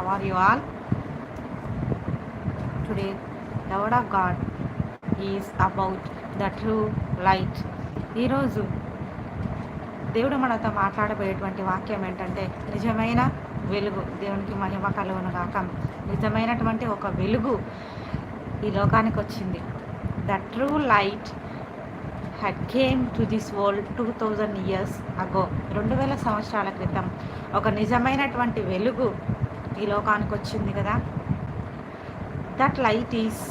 How are you all? Today, the word of God is about the true light. ఈరోజు దేవుడు మనతో మాట్లాడబోయేటువంటి వాక్యం ఏంటంటే నిజమైన వెలుగు దేవునికి మహిమ కలుగును గాక నిజమైనటువంటి ఒక వెలుగు ఈ లోకానికి వచ్చింది the true light had came to this world two thousand years ago రెండు వేల సంవత్సరాల క్రితం ఒక నిజమైనటువంటి వెలుగు ఈ లోకానికి వచ్చింది కదా. That light is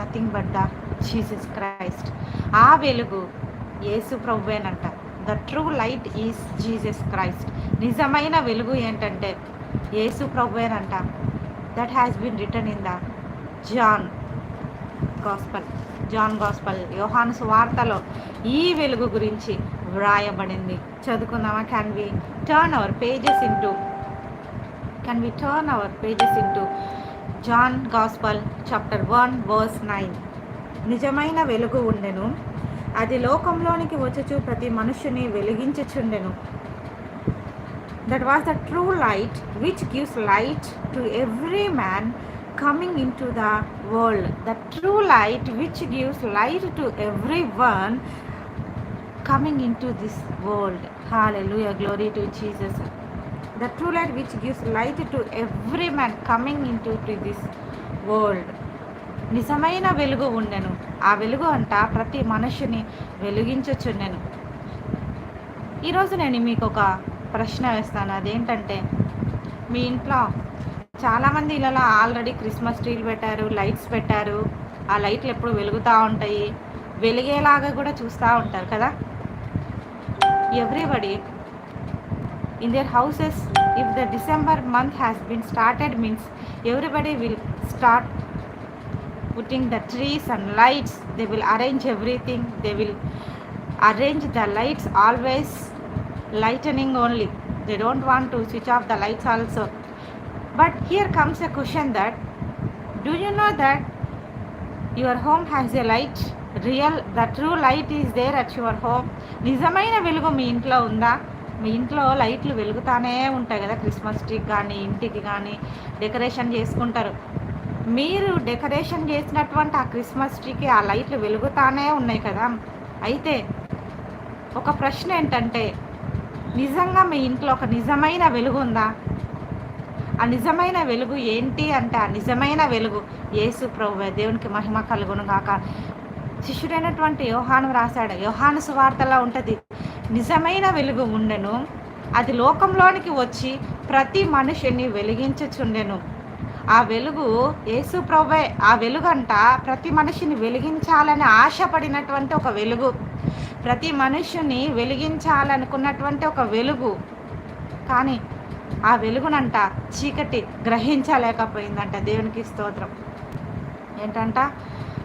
nothing but the Jesus Christ ఆ వెలుగు Yesu ప్రభువేనంట. The true light is Jesus Christ నిజమైన వెలుగు ఏంటంటే Yesu ప్రభువేనంట. That has been return in the John gospel John gospel Yohanu వార్తలో ఈ వెలుగు గురించి వ్రాయబడింది. చదువుకుందామా can we turn our pages into can we turn our pages into John gospel chapter one verse nine నిజమైన వెలుగు ఉండెను అది లోకంలోనికి వచ్చుచు ప్రతి మనుషుని వెలిగించుచుండెను that was the true light which gives light to every man coming in to the world the true light which gives light to every one coming in to this world hallelujah glory to Jesus the true light which gives light to every man coming in to this world నిజమైన వెలుగు ఉండెను. ఆ వెలుగు అంట ప్రతి మనిషిని వెలిగించుచుండెను. ఈరోజు నేను మీకు ఒక ప్రశ్న వేస్తాను. అదేంటంటే మీ ఇంట్లో చాలామంది ఇళ్ళలో ఆల్రెడీ క్రిస్మస్ ట్రీలు పెట్టారు లైట్స్ పెట్టారు. ఆ లైట్లు ఎప్పుడు వెలుగుతూ ఉంటాయి? వెలిగేలాగా కూడా చూస్తూ ఉంటారు కదా? Everybody In their houses if the December month has been started means everybody will start putting the trees and lights they will arrange everything they will arrange the lights always lightning only they don't want to switch off the lights also But here comes a question that do you know that your home has a light? Real the true light is there at your home నిజమైన వెలుగు మీ ఇంట్లో ఉందా మీ ఇంట్లో లైట్లు వెలుగుతానే ఉంటాయి కదా Christmas ట్రీకి కానీ ఇంటికి కానీ డెకరేషన్ చేసుకుంటారు. మీరు డెకరేషన్ చేసినటువంటి ఆ క్రిస్మస్ ట్రీకి ఆ లైట్లు వెలుగుతానే ఉన్నాయి కదా. అయితే ఒక ప్రశ్న ఏంటంటే నిజంగా మీ ఇంట్లో ఒక నిజమైన వెలుగు ఉందా? ఆ నిజమైన వెలుగు ఏంటి అంటే ఆ నిజమైన వెలుగు యేసు ప్రభు దేవునికి మహిమ కలుగును గాక శిష్యుడైనటువంటి యోహాను రాశాడు యోహాను సువార్తలా ఉంటుంది నిజమైన వెలుగు ఉండెను. అది లోకంలోనికి వచ్చి ప్రతి మనుషుని వెలిగించుచుండెను. ఆ వెలుగు యేసు ప్రభే ఆ వెలుగంట ప్రతి మనిషిని వెలిగించాలని ఆశపడినటువంటి ఒక వెలుగు. ప్రతి మనుషుని వెలిగించాలనుకున్నటువంటి ఒక వెలుగు. కానీ ఆ వెలుగునంట చీకటి గ్రహించలేకపోయిందంట దేవునికి స్తోత్రం. ఏంటంట?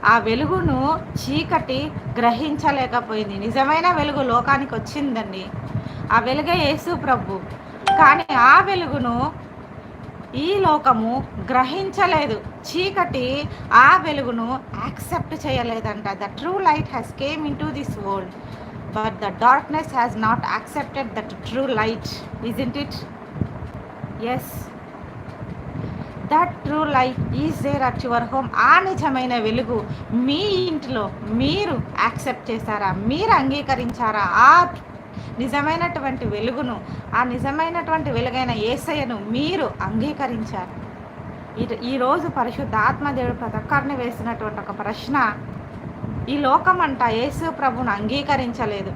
ఆ వెలుగును చీకటి గ్రహించలేకపోయింది. నిజమైన వెలుగు లోకానికి వచ్చిందండి. ఆ వెలుగే యేసు ప్రభు. కానీ ఆ వెలుగును ఈ లోకము గ్రహించలేదు. చీకటి ఆ వెలుగును accept చేయలేదంట. The true light has came in to this world but the darkness has not accepted that true light. Is it? It is that true light is there at your home ఆ నిజమైన వెలుగు మీ ఇంట్లో మీరు accept చేశారా? మీరు అంగీకరించారా? ఆ నిజమైనటువంటి వెలుగును ఆ నిజమైనటువంటి వెలుగైన ఏసయ్యను మీరు అంగీకరించారు. ఈరోజు పరిశుద్ధాత్మదేవుడు ఆత్మదేవుడు ప్రతి ఒక్కరిని వేసినటువంటి ఒక ప్రశ్న. ఈ లోకం అంట యేసు ప్రభును అంగీకరించలేదు.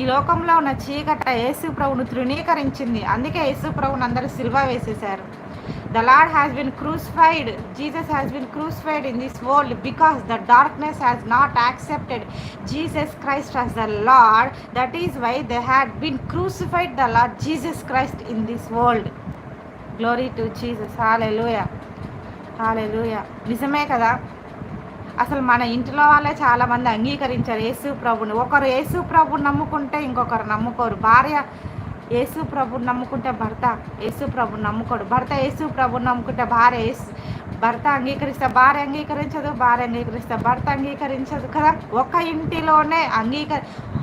ఈ లోకంలో ఉన్న చీకట యేసు ప్రభును తృణీకరించింది. అందుకే యేసు ప్రభును అందరూ సిల్వ వేసేశారు. The lord has been crucified Jesus has been crucified in this world because the darkness has not accepted Jesus Christ as the lord that is why they had been crucified the lord Jesus Christ in this world glory to Jesus hallelujah hallelujah నిజమే కదా? అసలు మన ఇంట్లో వాళ్ళే చాలామంది అంగీకరించారు యేసు ప్రభుని ఒకరు యేసు ప్రభుని నమ్ముకుంటే ఇంకొకరు నమ్ముకోరు. భార్య యేసు ప్రభు నమ్ముకుంటే భర్త యేసు ప్రభు నమ్ముకోడు. భర్త యేసు ప్రభు నమ్ముకుంటే భార్య యేసు భర్త అంగీకరిస్తే భార్య అంగీకరించదు భార్య అంగీకరిస్తే భర్త అంగీకరించదు కదా? ఒక ఇంటిలోనే అంగీకరి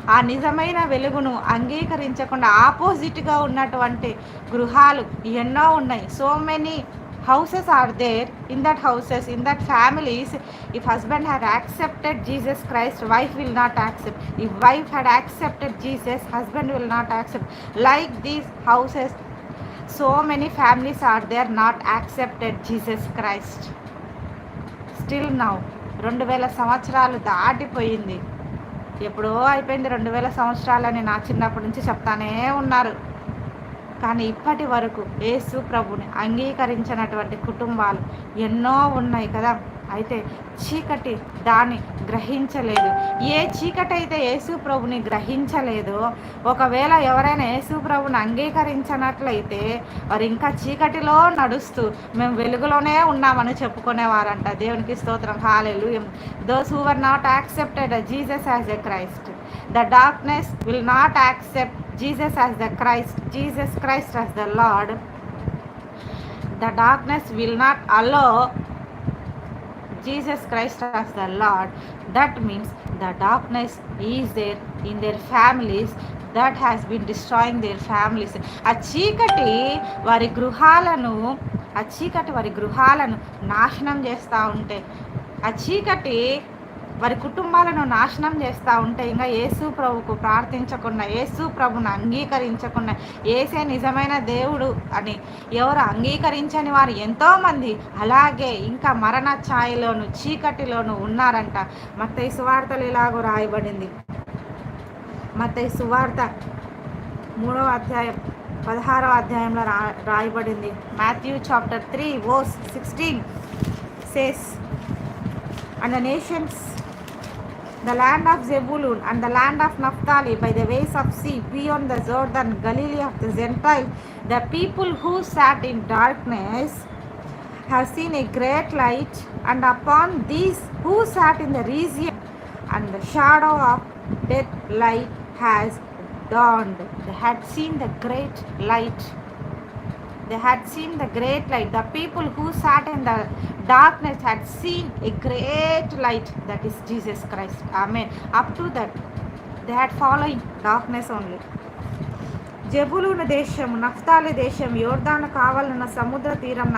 ఆ నిజమైన వెలుగును అంగీకరించకుండా ఆపోజిట్గా ఉన్నటువంటి గృహాలు ఎన్నో ఉన్నాయి. So many houses are there in that houses in that families if husband had accepted jesus christ wife will not accept if wife had accepted jesus husband will not accept like these houses so many families are there not accepted jesus christ still now రెండు వేల సంవత్సరాలు దాటిపోయింది ఎప్పుడో అయిపోయింది రెండు వేల సంవత్సరాలని నా చిన్నప్పటి నుంచి చెప్తానే ఉన్నారు కానీ ఇప్పటి వరకు యేసు ప్రభుని అంగీకరించినటువంటి కుటుంబాలు ఎన్నో ఉన్నాయి కదా. అయితే చీకటి దాన్ని గ్రహించలేదు. ఏ చీకటి అయితే యేసు ప్రభుని గ్రహించలేదో ఒకవేళ ఎవరైనా యేసు ప్రభుని అంగీకరించినట్లయితే వారు ఇంకా చీకటిలో నడుస్తూ మేము వెలుగులోనే ఉన్నామని చెప్పుకునేవారంట. దేవునికి స్తోత్రం. హాలేలు those who were not accepted Jesus as a Christ the darkness will not accept Jesus as the Christ Jesus Christ as the Lord the darkness will not allow Jesus Christ as the Lord that means the darkness is there in their families that has been destroying their families ఆ చీకటి వారి గృహాలను ఆ చీకటి వారి గృహాలను నాశనం చేస్తూ ఉంటే ఆ చీకటి వారి కుటుంబాలను నాశనం చేస్తూ ఉంటే ఇంకా యేసు ప్రభుకు ప్రార్థించకుండా యేసు ప్రభును అంగీకరించకుండా ఏసే నిజమైన దేవుడు అని ఎవరు అంగీకరించని వారు ఎంతోమంది అలాగే ఇంకా మరణ ఛాయలోను చీకటిలోను ఉన్నారంట. మత్తయి సువార్తలు ఇలాగో రాయబడింది. మత్తయి సువార్త మూడవ అధ్యాయం పదహారవ అధ్యాయంలో రా రాయబడింది. మాథ్యూ చాప్టర్ త్రీ ఓస్ sixteen says and nations the land of Zebulun and the land of Naphtali by the ways of sea beyond the Jordan, Galilee of the Gentiles, the people who sat in darkness have seen a great light, and upon these who sat in the region and the shadow of death, light has dawned. They had seen the great light. They had seen the great light the people who sat in the darkness had seen a great light that is Jesus Christ I mean up to that they had following darkness only జబులున దేశం Naphtali దేశం యోర్దాన కావాలన్న సముద్ర తీరంన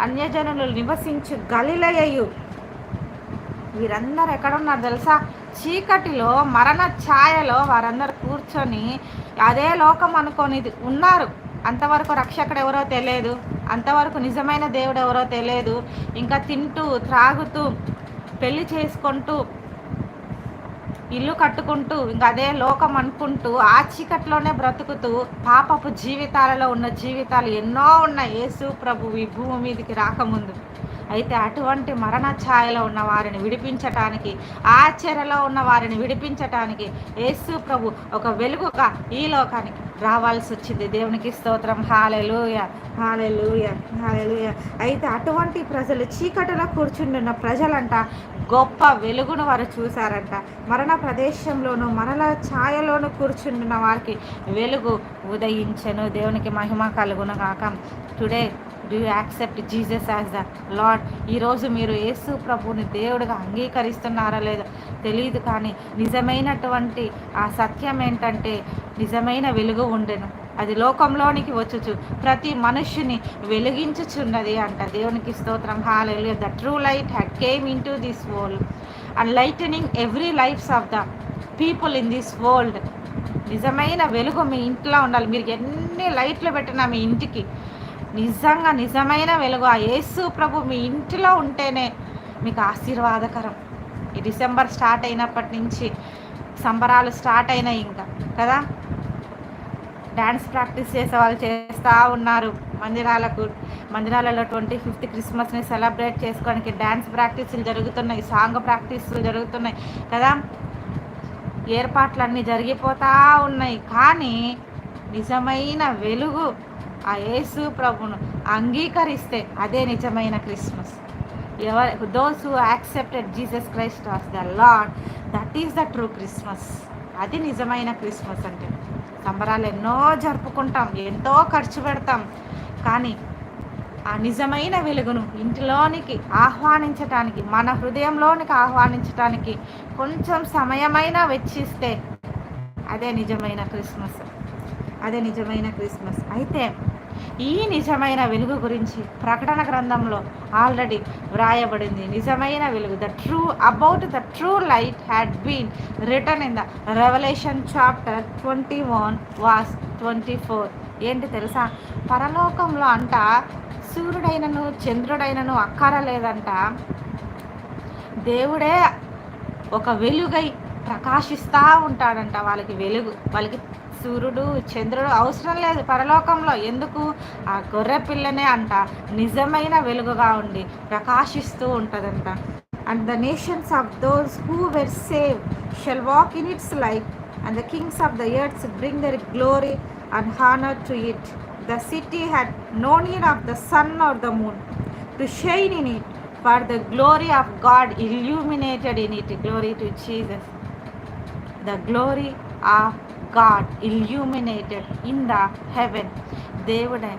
అన్యజనులు నివసించు గలిలయ్యు వీరందరూ ఎక్కడున్నారు తెలుసా చీకటిలో మరణ ఛాయలో వారందరు కూర్చొని అదే లోకం అనుకొని ఉన్నారు అంతవరకు రక్షకుడు ఎవరో తెలియదు. అంతవరకు నిజమైన దేవుడు ఎవరో తెలియదు. ఇంకా తింటూ త్రాగుతూ పెళ్ళి చేసుకుంటూ ఇల్లు కట్టుకుంటూ ఇంకా అదే లోకం అనుకుంటూ ఆ చీకట్లోనే బ్రతుకుతూ పాపపు జీవితాలలో ఉన్న జీవితాలు ఎన్నో ఉన్నాయి. యేసు ప్రభు ఈ భూమి మీదకి రాకముందు. అయితే అటువంటి మరణ ఛాయలో ఉన్న వారిని విడిపించటానికి ఆశ్చర్యలో ఉన్న వారిని విడిపించటానికి యేసు ప్రభు ఒక వెలుగుగా ఈ లోకానికి రావాల్సి వచ్చింది. దేవునికి స్తోత్రం. హాలెలుయ హాలెలుయ హాలెలుయ అయితే అటువంటి ప్రజలు చీకటిలో కూర్చుంటున్న ప్రజలంట గొప్ప వెలుగును వారు చూశారంట. మరణ ప్రదేశంలోను మరణ ఛాయలోను కూర్చుంటున్న వారికి వెలుగు ఉదయించను. దేవునికి మహిమ కలుగును కాక today do you accept Jesus as the Lord ఈరోజు మీరు యేసు ప్రభుని దేవుడిగా అంగీకరిస్తున్నారా లేదా తెలియదు కానీ నిజమైనటువంటి ఆ సత్యం ఏంటంటే నిజమైన వెలుగు ఉండెను. అది లోకంలోనికి వచ్చుచు. ప్రతి మనుష్యుని వెలిగించుచున్నది అంట. దేవునికి స్తోత్రం. హాలెలు the true light had came in to this world and lightening every lifes of the people in this world నిజమైన వెలుగు మీ ఇంట్లో ఉండాలి. మీరు ఎన్ని లైట్లు పెట్టినా మీ ఇంటికి నిజంగా నిజమైన వెలుగు. ఆ యేసు ప్రభు మీ ఇంటిలో ఉంటేనే మీకు ఆశీర్వాదకరం. ఈ డిసెంబర్ స్టార్ట్ అయినప్పటి నుంచి సంబరాలు స్టార్ట్ అయినాయి ఇంకా కదా? డ్యాన్స్ ప్రాక్టీస్ చేసే వాళ్ళు చేస్తూ ఉన్నారు. మందిరాలకు మందిరాలలో ట్వంటీ ఫిఫ్త్ క్రిస్మస్ని సెలబ్రేట్ చేసుకోవడానికి డ్యాన్స్ ప్రాక్టీసులు జరుగుతున్నాయి సాంగ్ ప్రాక్టీసులు జరుగుతున్నాయి కదా? ఏర్పాట్లన్నీ జరిగిపోతూ ఉన్నాయి. కానీ నిజమైన వెలుగు ఆ యేసు ప్రభును అంగీకరిస్తే అదే నిజమైన Christmas. Ever those who accepted Jesus Christ as the Lord that is the true Christmas అది నిజమైన క్రిస్మస్ అంటే. సంబరాలు ఎన్నో జరుపుకుంటాం ఎంతో ఖర్చు పెడతాం కానీ ఆ నిజమైన వెలుగును ఇంటిలోనికి ఆహ్వానించటానికి మన హృదయంలోనికి ఆహ్వానించటానికి కొంచెం సమయమైనా వెచ్చిస్తే అదే నిజమైన క్రిస్మస్. అదే నిజమైన క్రిస్మస్. అయితే ఈ నిజమైన వెలుగు గురించి ప్రకటన గ్రంథంలో ఆల్రెడీ వ్రాయబడింది. నిజమైన వెలుగు. The true about the true light had been return in the revolution chapter twenty one was twenty four ఏంటి తెలుసా? పరలోకంలో అంట సూర్యుడైనను చంద్రుడైనను అక్కరలేదంట దేవుడే ఒక వెలుగై ప్రకాశిస్తూ ఉంటాడంట. వాళ్ళకి వెలుగు వాళ్ళకి సూర్యుడు చంద్రుడు అవసరం లేదు పరలోకంలో. ఎందుకు? ఆ గొర్రె పిల్లనే అంట. నిజమైన వెలుగుగా ఉండి ప్రకాశిస్తూ ఉంటుందంట. And the nations of those who were save shall walk in its life and the kings of the earths bring their glory and honour to it the city had no need of the sun or the moon to shine in it for the glory of God illuminated in it glory to Jesus the glory of God illuminated in the heaven దేవుడే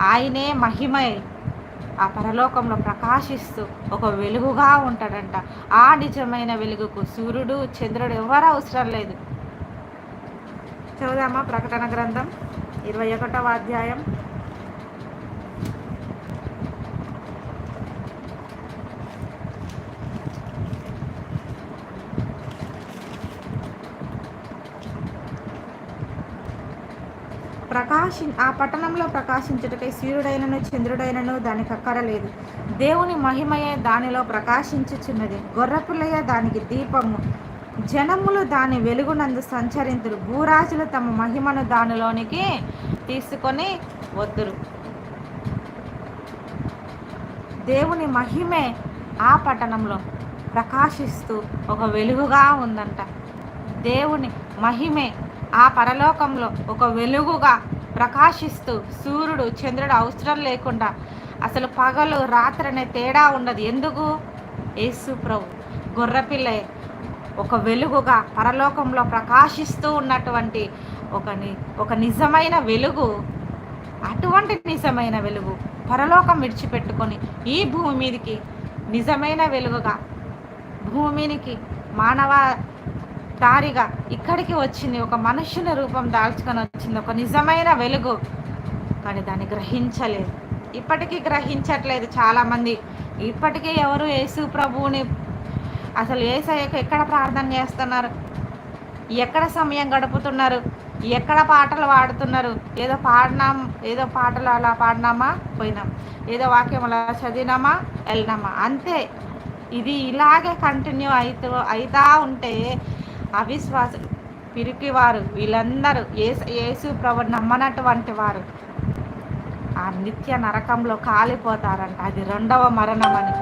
ఆయనే మహిమై ఆ పరలోకంలో ప్రకాశిస్తూ ఒక వెలుగుగా ఉంటాడంట. ఆ నిజమైన వెలుగుకు సూర్యుడు చంద్రుడు ఎవరు అవసరం లేదు. చదువుదామా ప్రకటన గ్రంథం? ఇరవై ఒకటవ అధ్యాయం. ప్రకాశి ఆ పట్టణంలో ప్రకాశించుటకై సూర్యుడైనను చంద్రుడైనను దానికి అక్కరలేదు దేవుని మహిమయే దానిలో ప్రకాశించుచున్నది. గొర్రెపిల్లయే దానికి దీపము. జనములు దాని వెలుగునందు సంచరింతురు. భూరాజులు తమ మహిమను దానిలోనికి తీసుకొని వద్దురు దేవుని మహిమే ఆ పట్టణంలో ప్రకాశిస్తూ ఒక వెలుగుగా ఉందంట. దేవుని మహిమే ఆ పరలోకంలో ఒక వెలుగుగా ప్రకాశిస్తూ సూర్యుడు చంద్రుడు అవసరం లేకుండా అసలు పగలు రాత్రి అనే తేడా ఉండదు. ఎందుకు? యేసు ప్రభు గొర్రెపిల్ల ఒక వెలుగుగా పరలోకంలో ప్రకాశిస్తూ ఉన్నటువంటి ఒక ఒక నిజమైన వెలుగు అటువంటి నిజమైన వెలుగు పరలోకం విడిచిపెట్టుకొని ఈ భూమి మీదకి నిజమైన వెలుగుగా భూమినికి మానవ దారిగా ఇక్కడికి వచ్చింది. ఒక మనుషుని రూపం దాల్చుకొని వచ్చింది. ఒక నిజమైన వెలుగు. కానీ దాన్ని గ్రహించలేదు. ఇప్పటికీ గ్రహించట్లేదు చాలామంది. ఇప్పటికీ ఎవరు యేసు ప్రభువుని అసలు ఏసయ్యకు ఎక్కడ ప్రార్థన చేస్తున్నారు? ఎక్కడ సమయం గడుపుతున్నారు? ఎక్కడ పాటలు పాడుతున్నారు? ఏదో పాడినాం ఏదో పాటలు అలా పాడినామా? పోయినాం. ఏదో వాక్యం అలా చదివినామా? వెళ్ళినామా? అంతే. ఇది ఇలాగే కంటిన్యూ అవుతూ అవుతా ఉంటే అవిశ్వాస పిరికివారు. వీళ్ళందరూ ఏసు యేసు ప్రభు నమ్మనటువంటి వారు. ఆ నిత్య నరకంలో కాలిపోతారంట. అది రెండవ మరణం అని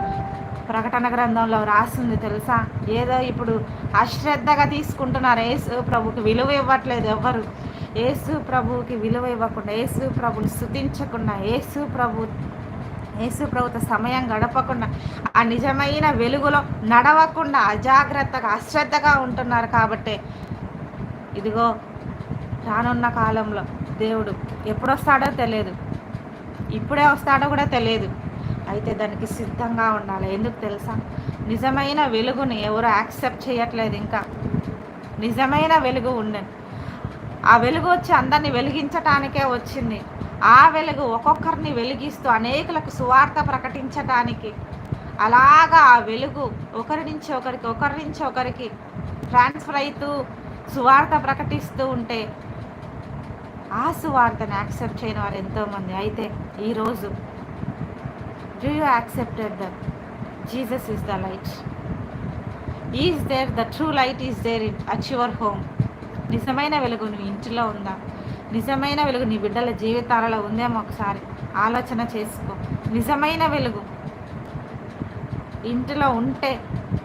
ప్రకటన గ్రంథంలో రాసింది తెలుసా? ఏదో ఇప్పుడు అశ్రద్ధగా తీసుకుంటున్నారు యేసు ప్రభుకి విలువ ఇవ్వట్లేదు ఎవరు యేసు ప్రభువుకి విలువ ఇవ్వకుండా యేసు ప్రభుని స్థుతించకుండా యేసు ప్రభు యేసుప్రభుత సమయం గడపకుండా ఆ నిజమైన వెలుగులో నడవకుండా అజాగ్రత్తగా అశ్రద్ధగా ఉంటున్నారు కాబట్టి ఇదిగో రానున్న కాలంలో దేవుడు ఎప్పుడొస్తాడో తెలియదు. ఇప్పుడే వస్తాడో కూడా తెలియదు. అయితే దానికి సిద్ధంగా ఉండాలి. ఎందుకు తెలుసా? నిజమైన వెలుగుని ఎవరు యాక్సెప్ట్ చేయట్లేదు ఇంకా. నిజమైన వెలుగు ఉండండి ఆ వెలుగు వచ్చి అందరిని వెలిగించటానికే వచ్చింది. ఆ వెలుగు ఒక్కొక్కరిని వెలిగిస్తూ అనేకులకు సువార్త ప్రకటించటానికి. అలాగా ఆ వెలుగు ఒకరి నుంచి ఒకరికి ఒకరి నుంచి ఒకరికి ట్రాన్స్ఫర్ అవుతూ సువార్త ప్రకటిస్తూ ఉంటే ఆ సువార్తను యాక్సెప్ట్ చేయని వారు ఎంతోమంది. అయితే ఈరోజు do you accepted the Jesus is the light is there the true light is there in each your home నిజమైన వెలుగు నువ్వు ఇంటిలో ఉందా? నిజమైన వెలుగు నీ బిడ్డల జీవితాలలో ఉందేమో ఒకసారి ఆలోచన చేసుకో. నిజమైన వెలుగు. ఇంటిలో ఉంటే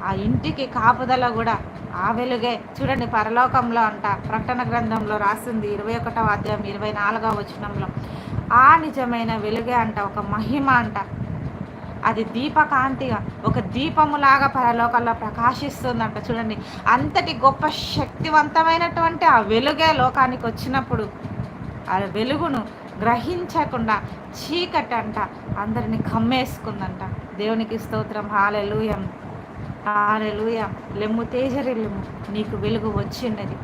ఆ ఇంటికి కాపుదల కూడా ఆ వెలుగే. చూడండి పరలోకంలో అంట ప్రకటన గ్రంథంలో రాసింది ఇరవై ఒకటవ అధ్యాయం ఇరవై నాలుగవ వచనంలో. ఆ నిజమైన వెలుగే అంట ఒక మహిమ అంట. అది దీపకాంతిగా ఒక దీపములాగా పరలోకంలో ప్రకాశిస్తుందంట చూడండి. అంతటి గొప్ప శక్తివంతమైనటువంటి ఆ వెలుగే లోకానికి వచ్చినప్పుడు ఆ వెలుగును గ్రహించకుండా చీకటి అంట అందరిని కమ్మేసుకుందంట. దేవునికి స్తోత్రం. హాలెలుయం. హాలెలుయ. లెమ్ము తేజరి నీకు వెలుగు వచ్చిన్నది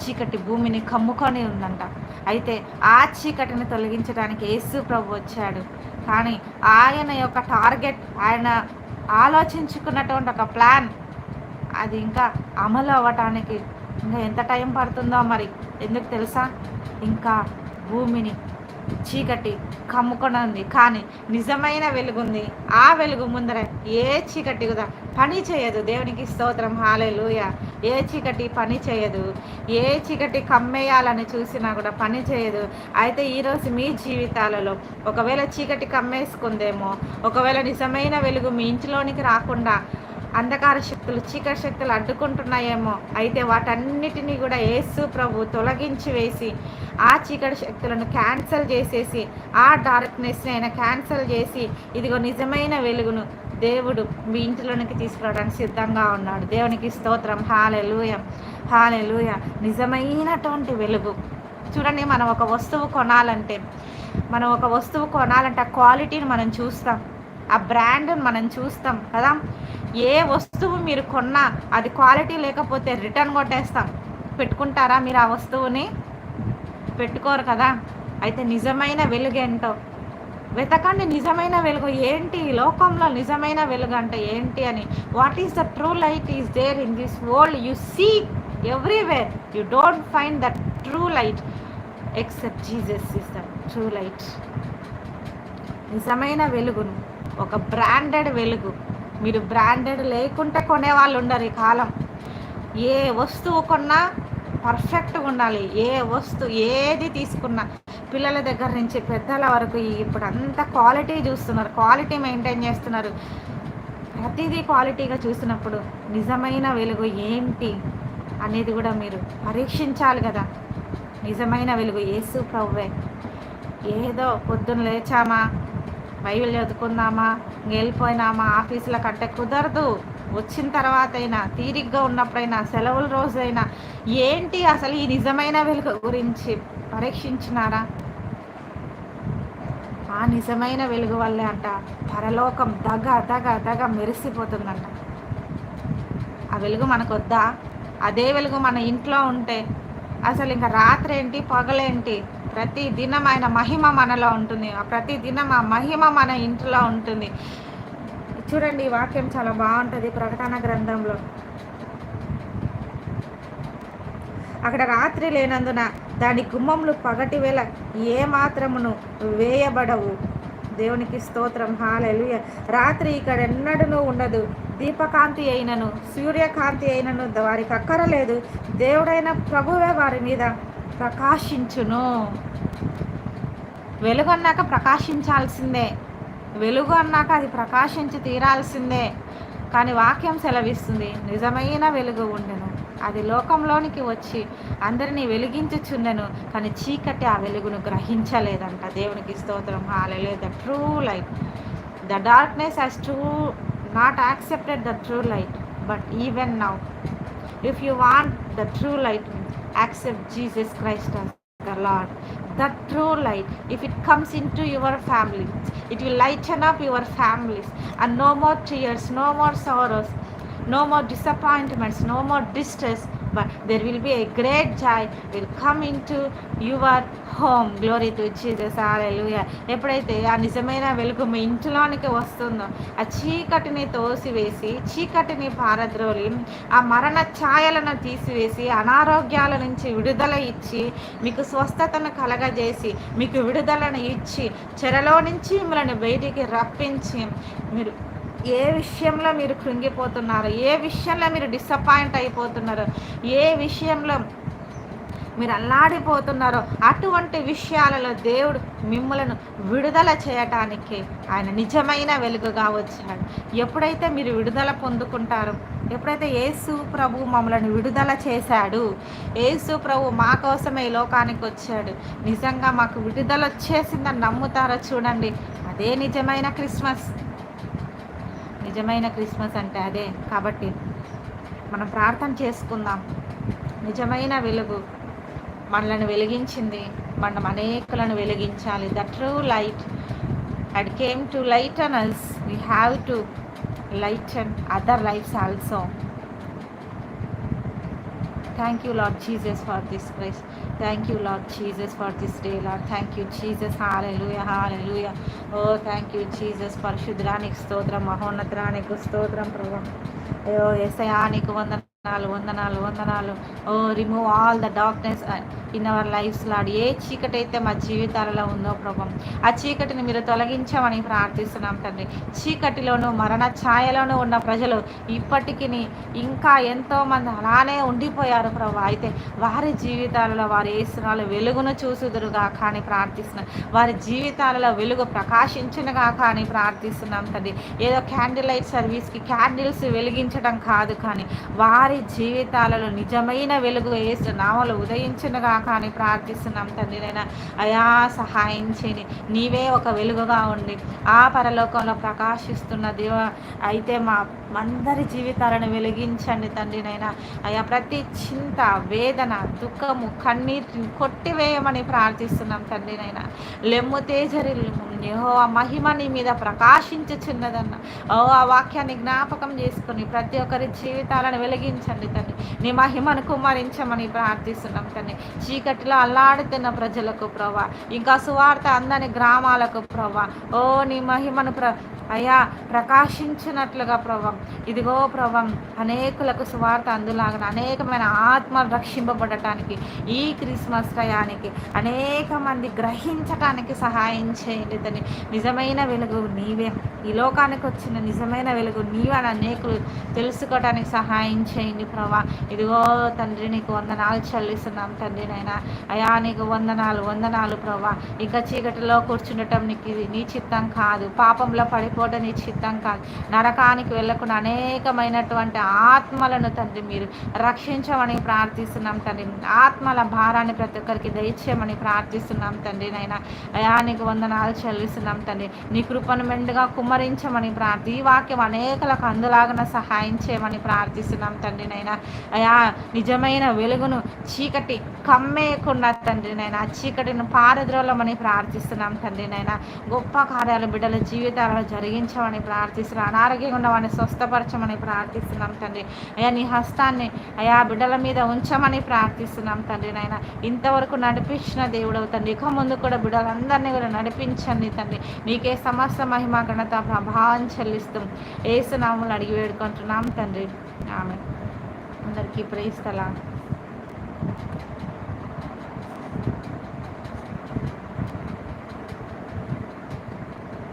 చీకటి భూమిని కమ్ముకొని ఉందంట. అయితే ఆ చీకటిని తొలగించడానికి యేసు ప్రభు వచ్చాడు. కానీ ఆయన యొక్క టార్గెట్ ఆయన ఆలోచించుకున్నటువంటి ఒక ప్లాన్ అది ఇంకా అమలు అవ్వటానికి ఇంకా ఎంత టైం పడుతుందో మరి. ఎందుకు తెలుసా? ఇంకా భూమిని చీకటి కమ్ముకొని ఉంది కానీ నిజమైన వెలుగుంది. ఆ వెలుగు ముందర ఏ చీకటి కూడా పని చేయదు. దేవునికి స్తోత్రం. హాలేలుయ. ఏ చీకటి పని చేయదు. ఏ చీకటి కమ్మేయాలని చూసినా కూడా పని చేయదు. అయితే ఈరోజు మీ జీవితాలలో ఒకవేళ చీకటి కమ్మేసుకుందేమో ఒకవేళ నిజమైన వెలుగు మీ ఇంటిలోనికి రాకుండా అంధకార శక్తులు చీకటి శక్తులు అడ్డుకుంటున్నాయేమో. అయితే వాటన్నిటినీ కూడా యేసు ప్రభు తొలగించి వేసి ఆ చీకటి శక్తులను క్యాన్సల్ చేసేసి ఆ డార్క్నెస్ని ఆయన క్యాన్సల్ చేసి ఇదిగో నిజమైన వెలుగును దేవుడు మీ ఇంటిలోనికి తీసుకురావడానికి సిద్ధంగా ఉన్నాడు. దేవునికి స్తోత్రం. హాలెలుయ. హాలెలుయ. నిజమైనటువంటి వెలుగు. చూడండి మనం ఒక వస్తువు కొనాలంటే మనం ఒక వస్తువు కొనాలంటే ఆ క్వాలిటీని మనం చూస్తాం. ఆ బ్రాండ్ని మనం చూస్తాం కదా. ఏ వస్తువు మీరు కొన్నా అది క్వాలిటీ లేకపోతే రిటర్న్ కొట్టేస్తాం. పెట్టుకుంటారా మీరు ఆ వస్తువుని? పెట్టుకోరు కదా. అయితే నిజమైన వెలుగు ఏంటో? వెతకండి నిజమైన వెలుగు. ఏంటి లోకంలో నిజమైన వెలుగు అంటే ఏంటి అని? What is the true light is there in this world you see everywhere you don't find the true light except Jesus is the true light నిజమైన వెలుగును ఒక బ్రాండెడ్ వెలుగు. మీరు బ్రాండెడ్ లేకుంటే కొనే వాళ్ళు ఉండరు ఈ కాలం. ఏ వస్తువు కొన్నా పర్ఫెక్ట్గా ఉండాలి. ఏ వస్తువు ఏది తీసుకున్నా. పిల్లల దగ్గర నుంచి పెద్దల వరకు ఇప్పుడు అంత క్వాలిటీ చూస్తున్నారు. క్వాలిటీ మెయింటైన్ చేస్తున్నారు. ప్రతిదీ క్వాలిటీగా చూసినప్పుడు నిజమైన వెలుగు ఏంటి అనేది కూడా మీరు పరీక్షించాలి కదా. నిజమైన వెలుగు ఏసు ప్రవ్వే ఏదో పొద్దున్న లేచామా? బైబిల్ చదువుకుందామా? వెళ్ళిపోయినామా ఆఫీసుల కంటే కుదరదు. వచ్చిన తర్వాత అయినా తీరిగ్గా ఉన్నప్పుడైనా సెలవుల రోజైనా ఏంటి అసలు ఈ నిజమైన వెలుగు గురించి పరీక్షించినారా? ఆ నిజమైన వెలుగు వల్లే అంట పరలోకం దగ దగ దగ మెరిసిపోతుందంట. ఆ వెలుగు మనకు వద్దా అదే వెలుగు మన ఇంట్లో ఉంటే. అసలు ఇంకా రాత్రి ఏంటి పగలేంటి? ప్రతి దినం ఆయన మహిమ మనలో ఉంటుంది. ప్రతి దినం ఆ మహిమ మన ఇంట్లో ఉంటుంది. చూడండి ఈ వాక్యం చాలా బాగుంటుంది ప్రకటన గ్రంథంలో. అక్కడ రాత్రి లేనందున దాని గుమ్మములు పగటి వేళ ఏ మాత్రమును వేయబడవు. దేవునికి స్తోత్రం. హాలెలు రాత్రి ఇక్కడ ఎన్నడూ ఉండదు. దీపకాంతి అయినను సూర్యకాంతి అయినను వారికి అక్కరలేదు. దేవుడైన ప్రభువే వారి మీద ప్రకాశించును. వెలుగు అన్నాక ప్రకాశించాల్సిందే. వెలుగు అన్నాక అది ప్రకాశించి తీరాల్సిందే. కానీ వాక్యం సెలవిస్తుంది నిజమైన వెలుగు ఉండెను. అది లోకంలోనికి వచ్చి అందరినీ వెలిగించుచుండెను. కానీ చీకటి ఆ వెలుగును గ్రహించలేదంట. దేవునికి స్తోత్రం. హాలే the true light. The darkness has true not accepted the true light. But even now if you want the true light accept Jesus Christ as the Lord. That true light, if it comes into your family, it will lighten up your families and no more tears, no more sorrows, no more disappointments, no more distress, but there will be a great joy will come into your home glory to Jesus. Hallelujah. ఎప్పుడైతే ఆ నిజమైన వెలుగు మీ ఇంటిలోనికి వస్తుందో ఆ చీకటిని తోసివేసి చీకటిని పారద్రోలి ఆ మరణ ఛాయలను తీసివేసి అనారోగ్యాల నుంచి విడుదల ఇచ్చి మీకు స్వస్థతను కలగజేసి మీకు విడుదలను ఇచ్చి చెరలో నుంచి మిమ్మల్ని బయటికి రప్పించి మీరు ఏ విషయంలో మీరు కృంగిపోతున్నారో? ఏ విషయంలో మీరు డిసప్పాయింట్ అయిపోతున్నారో? ఏ విషయంలో మీరు అల్లాడిపోతున్నారో? అటువంటి విషయాలలో దేవుడు మిమ్మలను విడుదల చేయటానికి ఆయన నిజమైన వెలుగుగా వచ్చాడు. ఎప్పుడైతే మీరు విడుదల పొందుకుంటారో ఎప్పుడైతే యేసు ప్రభు మమ్మలను విడుదల చేశాడు యేసు ప్రభు మా కోసమే ఈ లోకానికి వచ్చాడు. నిజంగా మాకు విడుదల వచ్చేసిందని నమ్ముతారో చూడండి. అదే నిజమైన క్రిస్మస్. నిజమైన క్రిస్మస్ అంటే అదే. కాబట్టి మనం ప్రార్థన చేసుకుందాం. నిజమైన వెలుగు మనలను వెలిగించింది. మనం అనేకులను వెలిగించాలి. The true light had came to light on us we have to light and other lifes also thank you lord Jesus for this praise thank you lord Jesus for this day lord thank you Jesus hallelujah hallelujah oh thank you Jesus పరిశుద్ధానికి స్తోత్రం మహోన్నతానికి స్తోత్రం ప్రభా అయ్యో ఎసయానికి వందనాలు వందనాలు వందనాలు ఓ remove all the darkness in our lifes Lord ఏ చీకటి అయితే మా జీవితాలలో ఉందో ప్రభం ఆ చీకటిని మీరు తొలగించమని ప్రార్థిస్తున్నాం తండ్రి. చీకటిలోనూ మరణ ఛాయలోనూ ఉన్న ప్రజలు ఇప్పటికీ ఇంకా ఎంతోమంది అలానే ఉండిపోయారు ప్రభు. అయితే వారి జీవితాలలో వారి వేసిన వెలుగును చూసుదురుగా కానీ ప్రార్థిస్తున్నాం. వారి జీవితాలలో వెలుగు ప్రకాశించినగా కానీ ప్రార్థిస్తున్నాం తండ్రి. ఏదో క్యాండిల్ లైట్ సర్వీస్కి క్యాండిల్స్ వెలిగించడం కాదు కానీ వారి జీవితాలలో నిజమైన వెలుగు వేసిన నామలు ఉదయించినగా కానీ ప్రార్థిస్తున్నాం తండ్రి నైనా అయా సహాయం చేయని నీవే ఒక వెలుగుగా ఉండి ఆ పరలోకంలో ప్రకాశిస్తున్న దేవ అయితే మా అందరి జీవితాలను వెలిగించండి తండ్రినైనా అయ్యా ప్రతి చింత వేదన దుఃఖము కన్నీటిని కొట్టివేయమని ప్రార్థిస్తున్నాం తండ్రి నైనా లెమ్ము తేజరి యహో ఆ మహిమ నీ మీద ప్రకాశించుచున్నదన్న. ఓ ఆ వాక్యాన్ని జ్ఞాపకం చేసుకుని ప్రతి ఒక్కరి జీవితాలను కనికరించండి తండ్రి. నీ మహిమను కుమరించమని ప్రార్థిస్తున్నాం తండ్రి. చీకటిలో అల్లాడుతున్న ప్రజలకు ప్రభా ఇంకా సువార్త అందని గ్రామాలకు ప్రభా ఓ నీ మహిమను ప్ర అయ్యా ప్రకాశించినట్లుగా ప్రభం. ఇదిగో ప్రభం అనేకులకు సువార్త అందులాగా అనేకమైన ఆత్మలు రక్షింపబడటానికి ఈ క్రిస్మస్ టయానికి అనేక మంది గ్రహించటానికి సహాయం చేయండి తని నిజమైన వెలుగు నీవే. ఈ లోకానికి వచ్చిన నిజమైన వెలుగు నీవని అనేకులు తెలుసుకోవడానికి సహాయం చేయండి ప్రభా. ఇదిగో తండ్రి నీకు వందనాలు చెల్లిస్తున్నాం తండ్రి నైనా అయా నీకు వందనాలు వందనాలు ప్రభా. ఇంకా చీకటిలో కూర్చుండటం నీకు ఇది నీ చిత్తం కాదు. పాపంలో పడి పడిపోవడం నీ చిత్తం కాదు. నరకానికి వెళ్ళకుండా అనేకమైనటువంటి ఆత్మలను తండ్రి మీరు రక్షించమని ప్రార్థిస్తున్నాం తండ్రి. ఆత్మల భారాన్ని ప్రతి ఒక్కరికి దయచేయమని ప్రార్థిస్తున్నాం తండ్రి నైనా అయానికి వందనాలు చెల్లిస్తున్నాం తండ్రి. నీ కృపను మెండుగా కుమ్మరించమని ప్రార్థి ఈ వాక్యం అనేకలకు అందులాగన సహాయం చేయమని ప్రార్థిస్తున్నాం తండ్రి నైనా అయా నిజమైన వెలుగును చీకటి కమ్మేయకుండా తండ్రి నాయన చీకటిని పారద్రోలమని ప్రార్థిస్తున్నాం తండ్రి నాయన. గొప్ప కార్యాలు బిడ్డల జీవితాలను జరిగించమని ప్రార్థిస్తున్నాం. అనారోగ్యంగా ఉన్న వాడిని స్వస్థపరచమని ప్రార్థిస్తున్నాం తండ్రి. అయ్యా నీ హస్తాన్ని అయా బిడ్డల మీద ఉంచమని ప్రార్థిస్తున్నాం తండ్రి నాయన. ఇంతవరకు నడిపించిన దేవుడు తండ్రి. ఇక ముందు కూడా బిడ్డలందరినీ కూడా నడిపించండి తండ్రి. నీకే సమస్త మహిమ ఘనత ప్రభావం చెల్లిస్తాం. ఏసునాములు అడిగి వేడుకుంటున్నాం తండ్రి. ఆమె అందరికీ ప్రేస్తలా